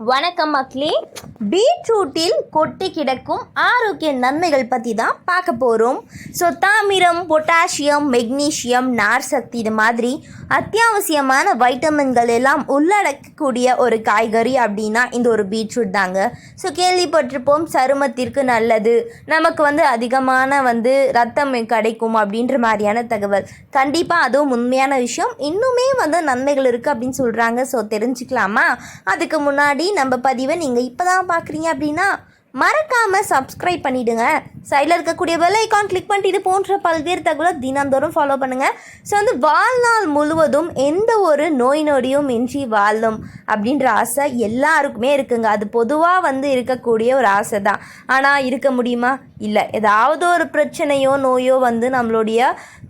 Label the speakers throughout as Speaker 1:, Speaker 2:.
Speaker 1: வணக்கம் மக்களே. பீட்ரூட்டில் கொட்டி கிடக்கும் ஆரோக்கிய நன்மைகள் பற்றி தான் பார்க்க போகிறோம் ஸோ தாமிரம் பொட்டாசியம் மெக்னீஷியம் நார் சக்தி இது மாதிரி அத்தியாவசியமான வைட்டமின்கள் எல்லாம் உள்ளடக்கக்கூடிய ஒரு காய்கறி அப்படின்னா இந்த ஒரு பீட்ரூட் தாங்க. ஸோ கேள்விப்பட்டிருப்போம் சருமத்திற்கு நல்லது. நமக்கு வந்து அதிகமான வந்து ரத்தம் கிடைக்கும் அப்படின்ற மாதிரியான தகவல். கண்டிப்பாக அதுவும் உண்மையான விஷயம். இன்னுமே வந்து நன்மைகள் இருக்குது அப்படின்னு சொல்கிறாங்க ஸோ தெரிஞ்சுக்கலாமா? அதுக்கு முன்னாடி நம்ம பதிவை நீங்கள் இப்போ தான் பார்க்குறீங்க அப்படின்னா மறக்காமல் சப்ஸ்கிரைப் பண்ணிவிடுங்க சைடில் இருக்கக்கூடிய பெல் ஐக்கான் கிளிக் பண்ணிட்டு இது போன்ற பல்வேறு தகவலை தினந்தோறும் ஃபாலோ பண்ணுங்கள் ஸோ வந்து வாழ்நாள் முழுவதும் எந்த ஒரு நோய் நொடியும் இன்றி வாழும் அப்படின்ற ஆசை எல்லாருக்குமே இருக்குங்க. அது பொதுவாக வந்து இருக்கக்கூடிய ஒரு ஆசை தான். ஆனால் இருக்க முடியுமா? இல்லை. ஏதாவது ஒரு பிரச்சனையோ நோயோ வந்து நம்மளுடைய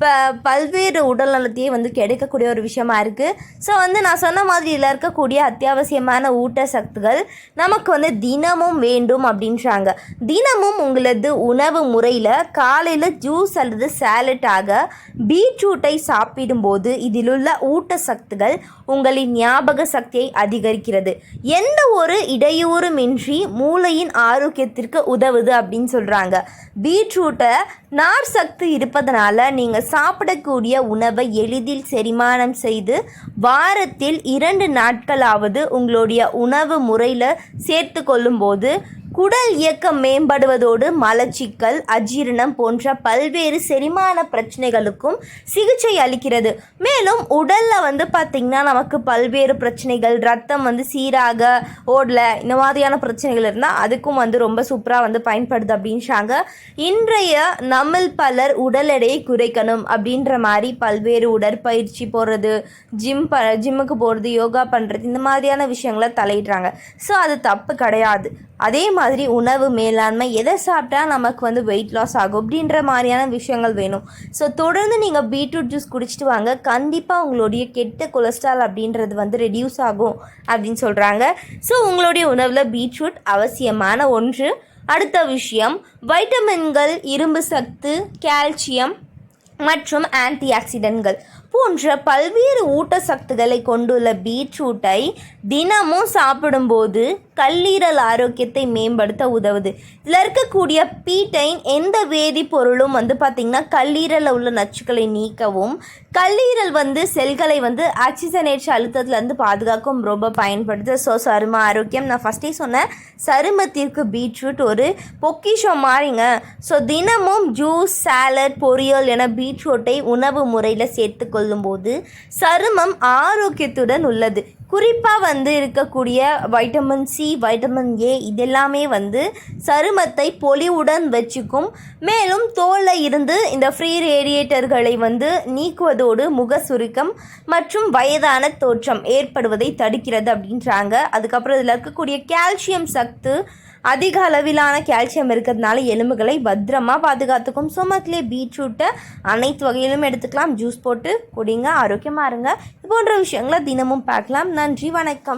Speaker 1: ப பல்வேறு உடல் நலத்தையே வந்து கிடைக்கக்கூடிய ஒரு விஷயமா இருக்குது ஸோ வந்து நான் சொன்ன மாதிரி இதில் இருக்கக்கூடிய அத்தியாவசியமான ஊட்டச்சத்துகள் நமக்கு வந்து தினமும் வேண்டும் அப்படின்றாங்க. தினமும் உங்களது உணவு முறையில் காலையில் ஜூஸ் அல்லது சாலட்டாக பீட்ரூட்டை சாப்பிடும்போது இதிலுள்ள ஊட்டச்சத்துகள் உங்களின் ஞாபக சக்தியை அதிகரிக்கிறது. எந்த ஒரு இடையூறுமின்றி மூளையின் ஆரோக்கியத்திற்கு உதவுது அப்படின்னு சொல்கிறாங்க பீட்ரூட்டை நார் சக்தி இருப்பதனால நீங்கள் சாப்பிடக்கூடிய உணவை எளிதில் செரிமானம் செய்து வாரத்தில் இரண்டு நாட்களாவது உங்களுடைய உணவு முறையில் சேர்த்து கொள்ளும்போது குடல் இயக்கம் மேம்படுவதோடு மலச்சிக்கல் அஜீரணம் போன்ற பல்வேறு செரிமான பிரச்சனைகளுக்கும் சிகிச்சை அளிக்கிறது. மேலும் உடலில் வந்து பார்த்திங்கன்னா நமக்கு பல்வேறு பிரச்சனைகள் ரத்தம் வந்து சீராக ஓடல இந்த மாதிரியான பிரச்சனைகள் இருந்தால் அதுக்கும் வந்து ரொம்ப சூப்பராக வந்து பயன்படுது அப்படின்றாங்க. இன்றைய நம்மில் பலர் உடல் எடையை குறைக்கணும் அப்படின்ற மாதிரி பல்வேறு உடற்பயிற்சி போடுறது ஜிம் ப ஜிம்முக்கு போகிறது யோகா பண்ணுறது இந்த மாதிரியான விஷயங்களை தலையிடுறாங்க. ஸோ அது தப்பு கிடையாது. அதே மாதிரி மாதிரி உணவு மேலாண்மை எதை சாப்பிட்டா நமக்கு வந்து வெயிட் லாஸ் ஆகும் அப்படின்ற மாதிரியான விஷயங்கள் வேணும். ஸோ தொடர்ந்து நீங்கள் பீட்ரூட் ஜூஸ் குடிச்சிட்டு வாங்க. கண்டிப்பாக உங்களுடைய கெட்ட கொலஸ்ட்ரால் அப்படின்றது வந்து ரெடியூஸ் ஆகும் அப்படின்னு சொல்கிறாங்க ஸோ உங்களுடைய உணவில் பீட்ரூட் அவசியமான ஒன்று. அடுத்த விஷயம் வைட்டமின்கள் இரும்பு சத்து கால்சியம் மற்றும் ஆன்டி ஆக்சிடென்ட்கள் போன்ற பல்வேறு ஊட்டச்சத்துக்களை கொண்டுள்ள பீட்ரூட்டை தினமும் சாப்பிடும்போது கல்லீரல் ஆரோக்கியத்தை மேம்படுத்த உதவுது. இதில் இருக்கக்கூடிய பீட்டைன் எந்த வேதிப்பொருளும் வந்து பார்த்திங்கன்னா கல்லீரலில் உள்ள நச்சுக்களை நீக்கவும் கல்லீரல் வந்து செல்களை வந்து ஆக்சிஜனேற்ற அழுத்தத்துலேருந்து பாதுகாக்கவும் ரொம்ப பயன்படுது. ஸோ சரும ஆரோக்கியம். நான் ஃபஸ்ட்டே சொன்னேன் சருமத்திற்கு பீட்ரூட் ஒரு பொக்கிஷம் மாறிங்க. ஸோ தினமும் ஜூஸ் சாலட் பொரியல் என பீட்ரூட்டை உணவு முறையில் சேர்த்துக்கொள் கொள்ளும்போது சருமம் ஆரோக்கியத்துடன் உள்ளது. குறிப்பாக வந்து இருக்கக்கூடிய வைட்டமின் சி வைட்டமின் ஏ இதெல்லாமே வந்து சருமத்தை பொலிவுடன் வச்சுக்கும். மேலும் தோலில் இருந்து இந்த ஃப்ரீ ரேடியேட்டர்களை வந்து நீக்குவதோடு முக சுருக்கம் மற்றும் வயதான தோற்றம் ஏற்படுவதை தடுக்கிறது அப்படின்றாங்க. அதுக்கப்புறம் இதில் இருக்கக்கூடிய கால்சியம் சத்து அதிக அளவிலான கால்சியம் இருக்கிறதுனால எலும்புகளை பத்திரமா பாதுகாத்துக்கும். ஸோ மக்களே பீட்ரூட்டை அனைத்து வகையிலும் எடுத்துக்கலாம். ஜூஸ் போட்டு குடிங்க ஆரோக்கியமாக இருங்க. இது போன்ற விஷயங்களை தினமும் பார்க்கலாம். நன்றி வணக்கம்.